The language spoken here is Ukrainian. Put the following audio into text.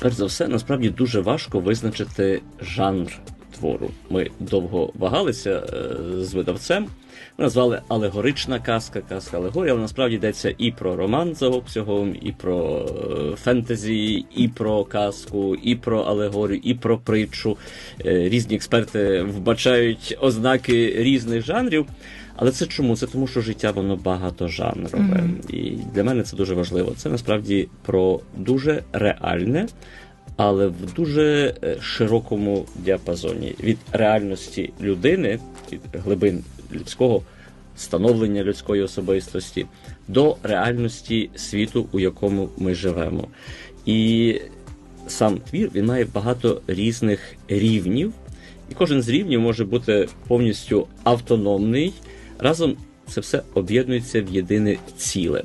Перш за все, насправді дуже важко визначити жанр твору. Ми довго вагалися е, з видавцем. Ми назвали алегорична казка, казка алегорія, але насправді йдеться і про роман за обсягом, і про е, фентезі, і про казку, і про алегорію, і про притчу. Е, Різні експерти вбачають ознаки різних жанрів. Але це чому? Це тому, що життя воно багатожанрове. І для мене це дуже важливо. Це насправді про дуже реальне, але в дуже е, широкому діапазоні від реальності людини, від глибин людського становлення людської особистості до реальності світу, у якому ми живемо. І сам твір він має багато різних рівнів, і кожен з рівнів може бути повністю автономний. Разом це все об'єднується в єдине ціле.